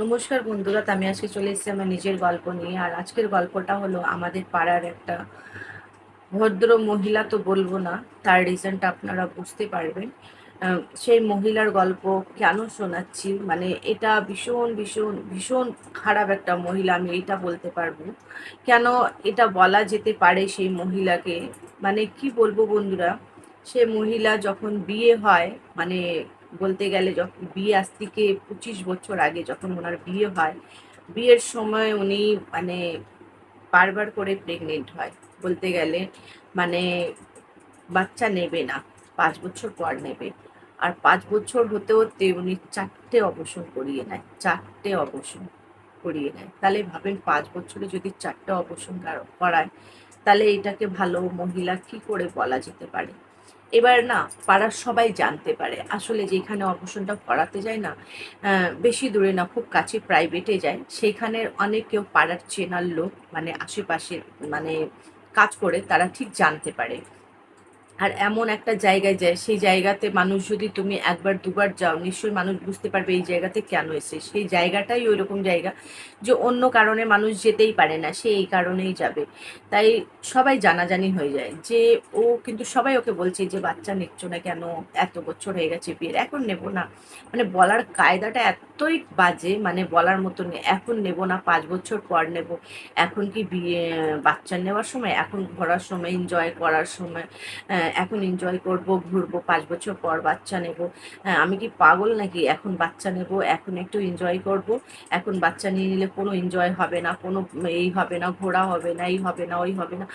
নমস্কার বন্ধুরা আমি আজকে চলে এসেছি আমার নিজের গল্প নিয়ে। আর আজকের গল্পটা হলো আমাদের পাড়ার একটা ভদ্র মহিলা তো বলব না, তার রিজনটা আপনারা বুঝতে পারবেন। সেই মহিলার গল্প কেন শোনাচ্ছি? মানে এটা ভীষণ ভীষণ ভীষণ খারাপ একটা মহিলা, আমি এইটা বলতে পারব। কেন এটা বলা যেতে পারে সেই মহিলাকে? মানে কি বলব বন্ধুরা, সে মহিলা যখন বিয়ে হয় মানে বলতে গেলে যখন বিয়ে, আজ থেকে পঁচিশ বছর আগে যখন ওনার বিয়ে হয়, বিয়ের সময় উনি মানে বারবার করে প্রেগনেন্ট হয়। বলতে গেলে মানে বাচ্চা নেবে না, পাঁচ বছর পর নেবে। আর পাঁচ বছর হতে হতে উনি চারটে অবসর করিয়ে নেয়, চারটে অবসর করিয়ে নেয়। তাহলে ভাবেন পাঁচ বছরে যদি চারটে অবসর করায়, তাহলে এটাকে ভালো মহিলা কি করে বলা যেতে পারে? এবার না পাড়ার সবাই জানতে পারে। আসলে যেখানে অপারেশনটা করাতে যায় না বেশি দূরে না, খুব কাছে প্রাইভেটে যায় সেখানে অনেক কেউ পাড়ার চেনার লোক মানে আশেপাশে মানে কাজ করে, তারা ঠিক জানতে পারে। আর এমন একটা জায়গায় যায়, সেই জায়গাতে মানুষ যদি তুমি একবার, দুবার যাও, নিশ্চয়ই মানুষ বুঝতে পারবে এই জায়গাতে কেন এসে সেই জায়গাটাই ওই রকম জায়গা যে অন্য কারণে মানুষ যেতেই পারে না, সে এই কারণেই যাবে। তাই সবাই জানাজানি হয়ে যায় যে ও কিন্তু সবাই ওকে বলছে যে, বাচ্চা নিচ্ছ না কেন? এত বছর হয়ে গেছে বিয়ের, এখন নেব না। মানে বলার কায়দাটা এতই বাজে মানে বলার মতো এখন নেব না, পাঁচ বছর পর নেব। এখন কি বিয়ে, বাচ্চা নেওয়ার সময়, এখন ঘোরার সময় এনজয় করার সময় এখন এনজয় করব, ঘুরবো, পাঁচ বছর পর বাচ্চা নেব। হ্যাঁ আমি কি পাগল নাকি? এখন বাচ্চা নেব, এখন একটু এনজয় করব। এখন বাচ্চা নিয়ে নিলে কোনো এনজয় হবে না, কোনো এই হবে না, ঘোরা হবে না, এই হবে না, ওই হবে না।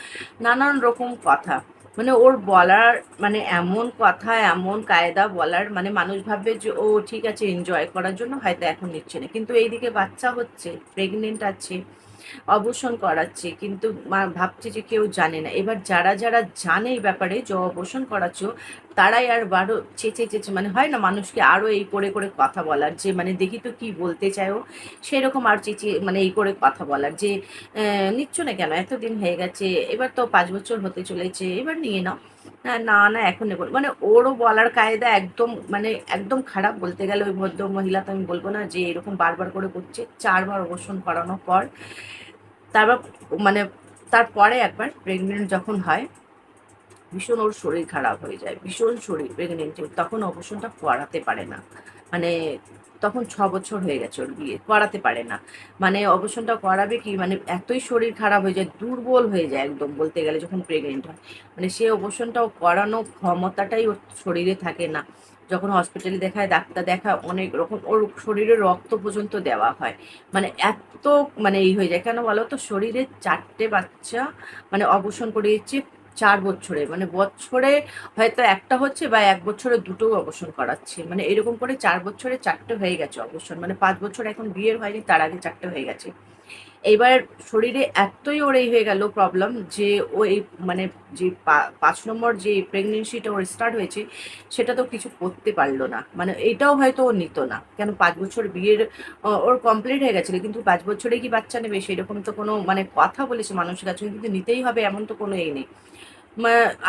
নানান রকম কথা। মানে ওর বলার মানে এমন কথা, এমন কায়দা বলার মানে মানুষ ভাববে যে, ও, ঠিক আছে এনজয় করার জন্য হয়তো এখন নিচ্ছে না। কিন্তু এইদিকে বাচ্চা হচ্ছে প্রেগনেন্ট আছে অবসান করাচ্ছে, কিন্তু ভাবছে যে কেউ জানে না। এবার যারা যারা জানে এই ব্যাপারে যে অবসান করাচ্ছ, তারাই আর বারো চেঁচে চেঁচে মানে হয় না মানুষকে আরও এই করে করে কথা বলার, যে মানে দেখি তো কি বলতে চায় ও, সেরকম আর চেঁচিয়ে মানে এই করে কথা বলার, যে নিচ্ছ না কেন? এতদিন হয়ে গেছে, এবার তো পাঁচ বছর হতে চলেছে, এবার নিয়ে নাও। না না এখন নেব মানে ওরও বলার কায়দা একদম মানে একদম খারাপ বলতে গেলে ওই ভদ্র মহিলা তো আমি বলব না যে এরকম বারবার করে করছে চারবার অবসান করানোর পর তারপর মানে তারপরে একবার প্রেগনেন্ট যখন হয়, ভীষণ ওর শরীর খারাপ হয়ে যায়, ভীষণ শরীর প্রেগনেন্ট তখন অবসানটা করাতে পারে না। মানে তখন ছ বছর হয়ে গেছে ওর বিয়ে, করাতে পারে না। মানে অবসানটা করাবে কি? মানে এতই শরীর খারাপ হয়ে যায়, দুর্বল হয়ে যায় একদম বলতে গেলে যখন প্রেগনেন্ট হয়। মানে সে অবসানটাও করানো ক্ষমতাটাই ওর শরীরে থাকে না। যখন হসপিটালে দেখায়, ডাক্তার দেখায়, অনেক রকম ওর শরীরে রক্ত পর্যন্ত দেওয়া হয়। মানে এত মানে এই হয়ে যায়। কেন বলো তো? শরীরে চারটে বাচ্চা মানে অবসান করিয়েছে চার বছরে। মানে বছরে হয়তো একটা হচ্ছে বা এক বছরে দুটো অবসান করাচ্ছে। মানে এরকম করে চার বছরে চারটে হয়ে গেছে অবসান মানে পাঁচ বছর এখন বিয়ের হয়নি, তার আগে চারটে হয়ে গেছে। এইবার শরীরে এতই ওর এই হয়ে গেল প্রবলেম যে ওই মানে যে পাঁচ নম্বর যে প্রেগনেন্সিটা ওর স্টার্ট হয়েছে, সেটা তো কিছু করতে পারল না। মানে এটাও হয়তো ও নিত না। কেন পাঁচ বছর বিয়ের ওর কমপ্লিট হয়ে গেছিল, কিন্তু পাঁচ বছরে কি বাচ্চা নেবে? সেরকম তো কোনো মানে কথা বলেছে মানুষের কাছে, কিন্তু নিতেই হবে, এমন তো কোনো এই নেই।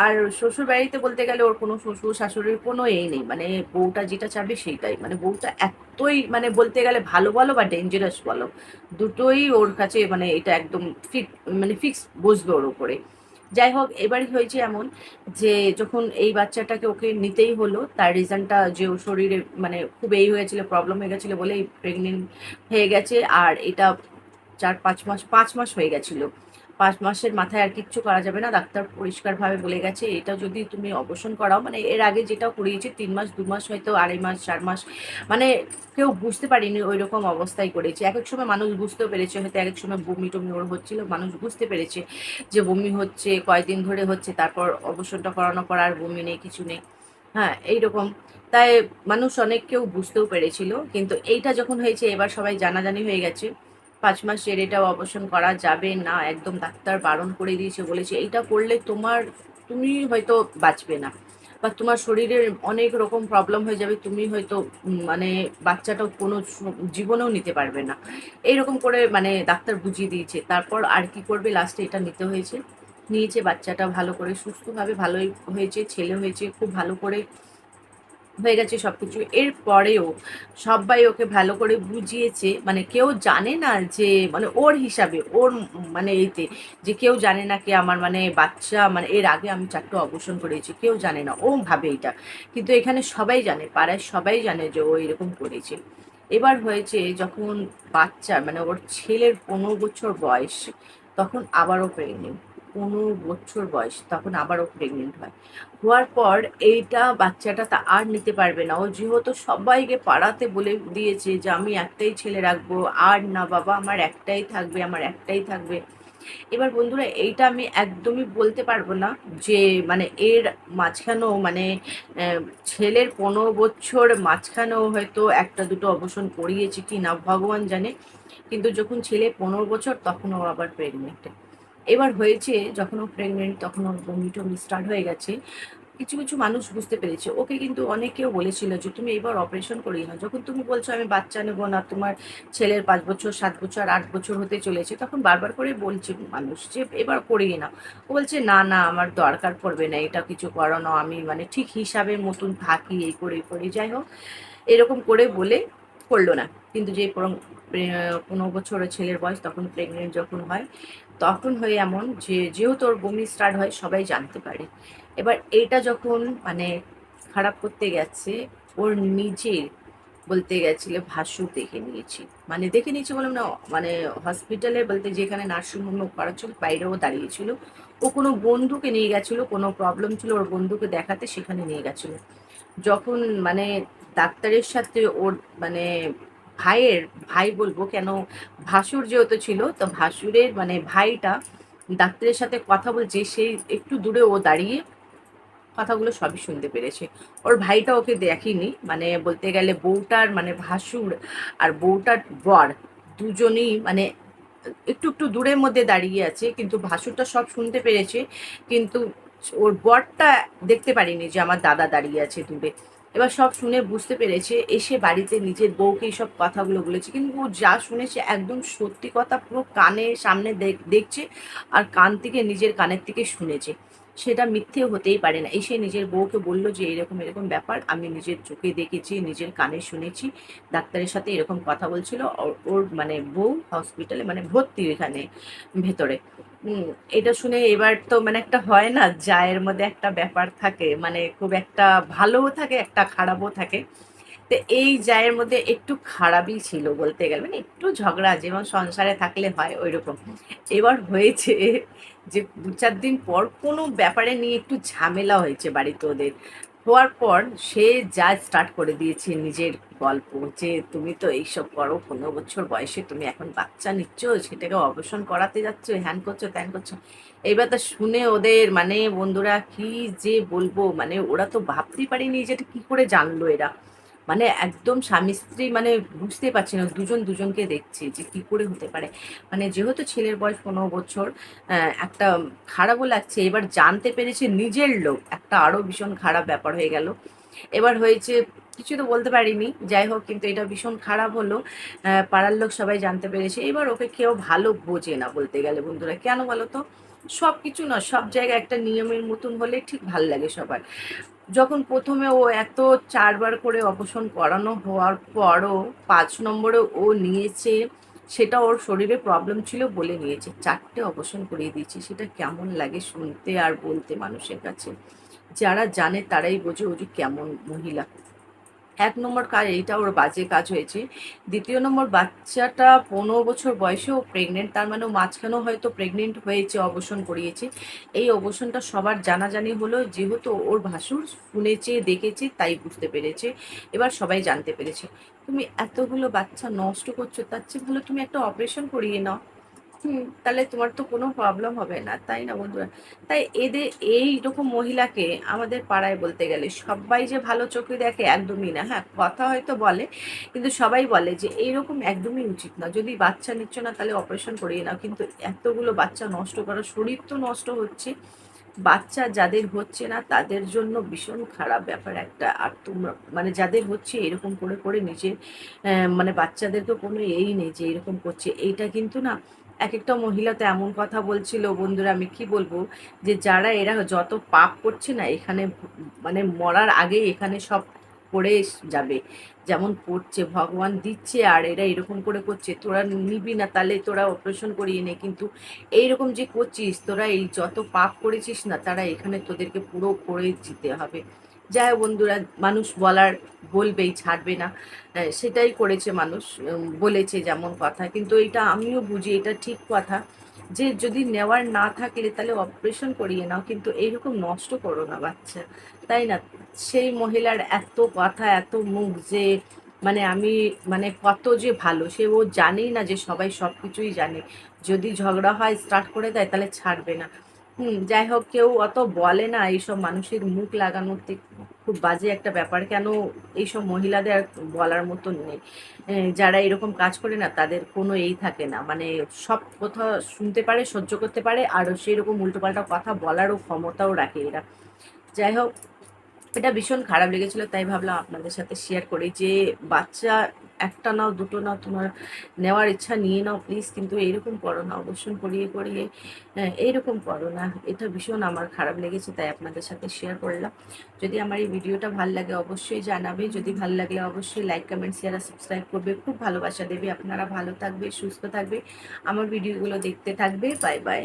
আর শ্বশুর বাড়িতে বলতে গেলে ওর কোনো শ্বশুর শাশুড়ির কোনো এই নেই। মানে বউটা যেটা চাবে সেইটাই। মানে বউটা এতই মানে বলতে গেলে ভালো বলো বা ডেঞ্জারাস বলো, দুটোই ওর কাছে মানে এটা একদম ফিট মানে ফিক্স বসবে ওর উপরে। যাই হোক এবার হয়েছে এমন যে যখন এই বাচ্চাটাকে ওকে নিতেই হলো, তার রিজনটা যে ওর শরীরে মানে খুব এই হয়েছিল প্রবলেম হয়ে গেছিল বলেই প্রেগনেন্ট হয়ে গেছে, আর এটা চার পাঁচ মাস পাঁচ মাস হয়ে গেছিল। পাঁচ মাসের মাথায় আর কিচ্ছু করা যাবে না, ডাক্তার পরিষ্কারভাবে বলে গেছে। এটা যদি তুমি অবসান করাও মানে এর আগে যেটা করিয়েছে, তিন মাস, দু মাস হয়তো, আড়াই মাস, চার মাস মানে কেউ বুঝতে পারিনি ওই রকম অবস্থায় করেছে। এক এক সময় মানুষ বুঝতেও পেরেছে, হয়তো এক এক সময় বমি টমি ওর হচ্ছিল, মানুষ বুঝতে পেরেছে যে বমি হচ্ছে, কয়দিন ধরে হচ্ছে, তারপর অবসানটা করানো পর আর বমি নেই, কিছু নেই। হ্যাঁ এইরকম। তাই মানুষ অনেক কেউ বুঝতেও পেরেছিল, কিন্তু এইটা যখন হয়েছে, এবার সবাই জানাজানি হয়ে গেছে। পাঁচ মাস মাসের এটাও অপারেশন করা যাবে না, একদম ডাক্তার বারণ করে দিয়েছে, বলেছে, এইটা করলে তোমার, তুমি হয়তো বাঁচবে না। বা তোমার শরীরের অনেক রকম প্রবলেম হয়ে যাবে, তুমি হয়তো মানে বাচ্চাটাও কোনো জীবনেও নিতে পারবে না। এইরকম করে মানে ডাক্তার বুঝিয়ে দিয়েছে। তারপর আর কি করবে? লাস্টে এটা নিতে হয়েছে। নিয়েছে, বাচ্চাটা ভালো করে সুস্থভাবে, ভালোই হয়েছে, ছেলে হয়েছে, খুব ভালো করে হয়ে গেছে সব কিছু এরপরেও সবাই ওকে ভালো করে বুঝিয়েছে মানে কেউ জানে না যে মানে ওর হিসাবে, ওর মানে এতে, যে কেউ জানে না কি আমার মানে বাচ্চা মানে এর আগে আমি চারটে অবসর করেছি, কেউ জানে না, ও ভাবে এটা। কিন্তু এখানে সবাই জানে, পাড়ায় সবাই জানে যে ও এরকম করেছে। এবার হয়েছে যখন বাচ্চা মানে ওর ছেলের পনেরো বছর বয়স, তখন আবারও প্রেগনেন্ট পনেরো বছর বয়স, তখন আবারও প্রেগনেন্ট হয়। হওয়ার পর এইটা বাচ্চাটা তা আর নিতে পারবে না। ও যেহেতু সবাইকে পাড়াতে বলে দিয়েছে যে, আমি একটাই ছেলে রাখব, আর না বাবা, আমার একটাই থাকবে, আমার একটাই থাকবে। এবার বন্ধুরা, এইটা আমি একদমই বলতে পারব না যে মানে এর মাঝখানেও মানে ছেলের পনেরো বছর মাঝখানেও হয়তো একটা দুটো অবসর করিয়েছে কি না ভগবান জানে। কিন্তু যখন ছেলে পনেরো বছর, তখন ও আবার প্রেগনেন্ট এবার হয়েছে যখন ও প্রেগনেন্ট তখন ওর বমি টমি স্টার্ট হয়ে গেছে। কিছু কিছু মানুষ বুঝতে পেরেছে। ওকে কিন্তু অনেকেও বলেছিল যে, তুমি এবার অপারেশন করিয়ে না। যখন তুমি বলছো, আমি বাচ্চা নেব না, তোমার ছেলের পাঁচ বছর, সাত বছর, আট বছর হতে চলেছে। তখন বারবার করে বলছে মানুষ যে, এবার করিয়ে না ও বলছে, না না, আমার দরকার পড়বে না, এটা কিছু করানো আমি মানে ঠিক হিসাবের মতন থাকি, এই করে করে, যাই হোক। এরকম করে বলে করল না। কিন্তু যে পনেরো বছরের ছেলের বয়স তখন প্রেগনেন্ট যখন হয় তখন হয়ে এমন যে, যেহেতু ওর বমি স্টার্ট হয়, সবাই জানতে পারে। এবার এটা যখন মানে খারাপ করতে গেছে, ওর নিজের বলতে গেছিল ভাসু দেখে নিয়েছি। মানে দেখে নিয়েছি বললাম না মানে হসপিটালে বলতে যেখানে নার্সিংহোমে করাচ্ছিল বাইরেও দাঁড়িয়েছিল। ও কোনো বন্ধুকে নিয়ে গেছিল, কোনো প্রবলেম ছিল ওর বন্ধুকে দেখাতে, সেখানে নিয়ে গেছিল। যখন মানে ডাক্তারের সাথে ওর মানে ভাইয়ের, ভাই বলব কেন ভাসুর যেহেতু ছিল, তো ভাসুরের মানে ভাইটা ডাক্তারের সাথে কথা বলছে সেই একটু দূরে ও দাঁড়িয়ে কথাগুলো সবই শুনতে পেরেছে। ওর ভাইটা ওকে দেখেনি মানে বলতে গেলে বউটার মানে ভাসুর আর বউটার বর দুজনেই মানে একটু একটু দূরের মধ্যে দাঁড়িয়ে আছে, কিন্তু ভাসুরটা সব শুনতে পেরেছে, কিন্তু ওর বরটা দেখতে পারিনি যে আমার দাদা দাঁড়িয়ে আছে দূরে। এবার সব শুনে বুঝতে পেরেছে, এসে বাড়িতে নিজের বউকে সব কথাগুলো বলেছে। কিন্তু ও যা শুনেছে একদম সত্যি কথা পুরো কানে সামনে দেখছে আর কান থেকে নিজের কানের থেকে শুনেছে। সেটা মিথ্যে হতেই পারে না। এসে নিজের বউকে বলল যে, এরকম এরকম ব্যাপার। আমি নিজের চোখে দেখেছি, নিজের কানে শুনেছি। ডাক্তারের সাথে এরকম কথা বলছিল। ওর মানে বউ হসপিটালে মানে ভর্তি এখানে ভেতরে। এটা শুনে এবার তো মানে একটা হয় না যায়ের মধ্যে একটা ব্যাপার থাকে। মানে খুব একটা ভালোও থাকে, একটা খারাপও থাকে। তো এই জায়ের মধ্যে একটু খারাপই ছিল বলতে গেলে। মানে একটু ঝগড়া যেমন সংসারে থাকলে হয় ওই রকম এবার হয়েছে যে দু চার দিন পর কোনো ব্যাপারে নিয়ে একটু ঝামেলা হয়েছে বাড়িতে ওদের। হওয়ার পর সে যা স্টার্ট করে দিয়েছে নিজের গল্প যে তুমি তো এইসব করো পনেরো বছর বয়সে তুমি এখন বাচ্চা নিচ্ছ সেটাকে অবসান করাতে যাচ্ছ হ্যান করছ ত্যান করছ। এইবার তা শুনে ওদের মানে বন্ধুরা কি যে বলব? মানে ওরা তো ভাবতেই পারিনি যে কি করে জানলো এরা। মানে একদম স্বামী স্ত্রী মানে বুঝতে পারছি না, দুজন দুজনকে দেখছি যে কি করে হতে পারে। মানে যেহেতু ছেলের বয়স পনেরো বছর একটা খারাপও লাগছে। এবার জানতে পেরেছে নিজের লোক। একটা আরও ভীষণ খারাপ ব্যাপার হয়ে গেল। এবার হয়েছে, কিছু তো বলতে পারিনি। যাই হোক, কিন্তু এটা ভীষণ খারাপ হলো। পাড়ার লোক সবাই জানতে পেরেছে। এবার ওকে কেউ ভালো বোঝে না বলতে গেলে বন্ধুরা। কেন বলো তো? সব কিছু না সব জায়গায় একটা নিয়মের মতন হলে ঠিক ভালো লাগে সবার। যখন প্রথমে ও এত চারবার করে অপসারণ করানো হওয়ার পরও পাঁচ নম্বরে ও নিয়েছে, সেটা ওর শরীরে প্রবলেম ছিল বলে নিয়েছে। চারটে অপসারণ করিয়ে দিয়েছি। সেটা কেমন লাগে শুনতে আর বলতে মানুষের কাছে? যারা জানে তারাই বোঝে ও যে কেমন মহিলা। এক নম্বর কাজ, এইটা ওর বাজে কাজ হয়েছে। দ্বিতীয় নম্বর, বাচ্চাটা পনেরো বছর বয়সেও প্রেগনেন্ট তার মানে মাঝখানেও হয়তো প্রেগনেন্ট হয়েছে অবসন করিয়েছে। এই অবসানটা সবার জানাজানি হলো, যেহেতু ওর ভাসুর শুনেছে, দেখেছে, তাই বুঝতে পেরেছে। এবার সবাই জানতে পেরেছে। তুমি এতগুলো বাচ্চা নষ্ট করছ, তার চেয়ে ভালো তুমি একটা অপারেশন করিয়ে নাও। হুম, তাহলে তোমার তো কোনো প্রবলেম হবে না, তাই না বন্ধুরা? তাই এদের, এই রকম মহিলাকে আমাদের পাড়ায় বলতে গেলে সবাই যে ভালো চোখে দেখে একদমই না। হ্যাঁ কথা হয়তো বলে, কিন্তু সবাই বলে যে এইরকম একদমই উচিত না। যদি বাচ্চা নিচ্ছ না, তাহলে অপারেশন করিয়ে নাও। কিন্তু এতগুলো বাচ্চা নষ্ট করা, শরীর তো নষ্ট হচ্ছে। বাচ্চা যাদের হচ্ছে না, তাদের জন্য ভীষণ খারাপ ব্যাপার একটা। আর তোমরা মানে যাদের হচ্ছে এরকম করে করে নিজের মানে বাচ্চাদের তো কোনো এই নেই যে এরকম করছে। এইটা কিন্তু না এক একটা মহিলা তো এমন কথা বলছিল, বন্ধুরা, আমি কি বলব যে যারা এরা যত পাপ করছে না, এখানে মানে মরার আগেই এখানে সব পড়ে যাবে। যেমন পড়ছে, ভগবান দিচ্ছে আর এরা এরকম করে করছে। তোরা নিবি না, তাহলে তোরা অপারেশন করিয়ে নে। কিন্তু এইরকম যে করছিস, তোরা এই যত পাপ করেছিস না, তারা এখানে তোদেরকে পুরো করে দিতে হবে। যাই বন্ধুরা, মানুষ বলার বলবেই, ছাড়বে না। সেটাই করেছে মানুষ বলেছে যেমন কথা। কিন্তু এটা আমিও বুঝি, এটা ঠিক কথা যে যদি নেওয়ার না থাকলে তাহলে অপারেশন করিয়ে নাও, কিন্তু এইরকম নষ্ট করো না বাচ্চা, তাই না? সেই মহিলার এত কথা, এত মুখ যে মানে আমি মানে কত যে ভালো, সে ও জানেই না যে সবাই সব কিছুই জানে। যদি ঝগড়া হয় স্টার্ট করে দেয়, তাহলে ছাড়বে না। হুম, যাই হোক, কেউ অত বলে না, এইসব মানুষের মুখ লাগানোতে খুব বাজে একটা ব্যাপার। কেন এইসব মহিলাদের আর বলার মতন নেই। যারা এরকম কাজ করে না, তাদের কোনো এই থাকে না। মানে সব কথা শুনতে পারে, সহ্য করতে পারে, আর সেরকম উল্টোপাল্টা কথা বলারও ক্ষমতাও রাখে এরা। যাই হোক, এটা ভীষণ খারাপ লেগেছিলো, তাই ভাবলাম আপনাদের সাথে শেয়ার করি যে, বাচ্চা একটা নাও দুটো নাও তোমার নেওয়ার ইচ্ছা নিয়ে নাও প্লিজ কিন্তু এইরকম করো না অবশ্যই করিয়ে করিয়ে হ্যাঁ, এইরকম করো না। এটা ভীষণ আমার খারাপ লেগেছে তাই আপনাদের সাথে শেয়ার করলাম। যদি আমার এই ভিডিওটা ভালো লাগে অবশ্যই জানাবে। যদি ভালো লাগলে অবশ্যই লাইক কমেন্ট শেয়ার আর সাবস্ক্রাইব করবে। খুব ভালোবাসা দেবে। আপনারা ভালো থাকবে সুস্থ থাকবে। আমার ভিডিওগুলো দেখতে থাকবে। Bye bye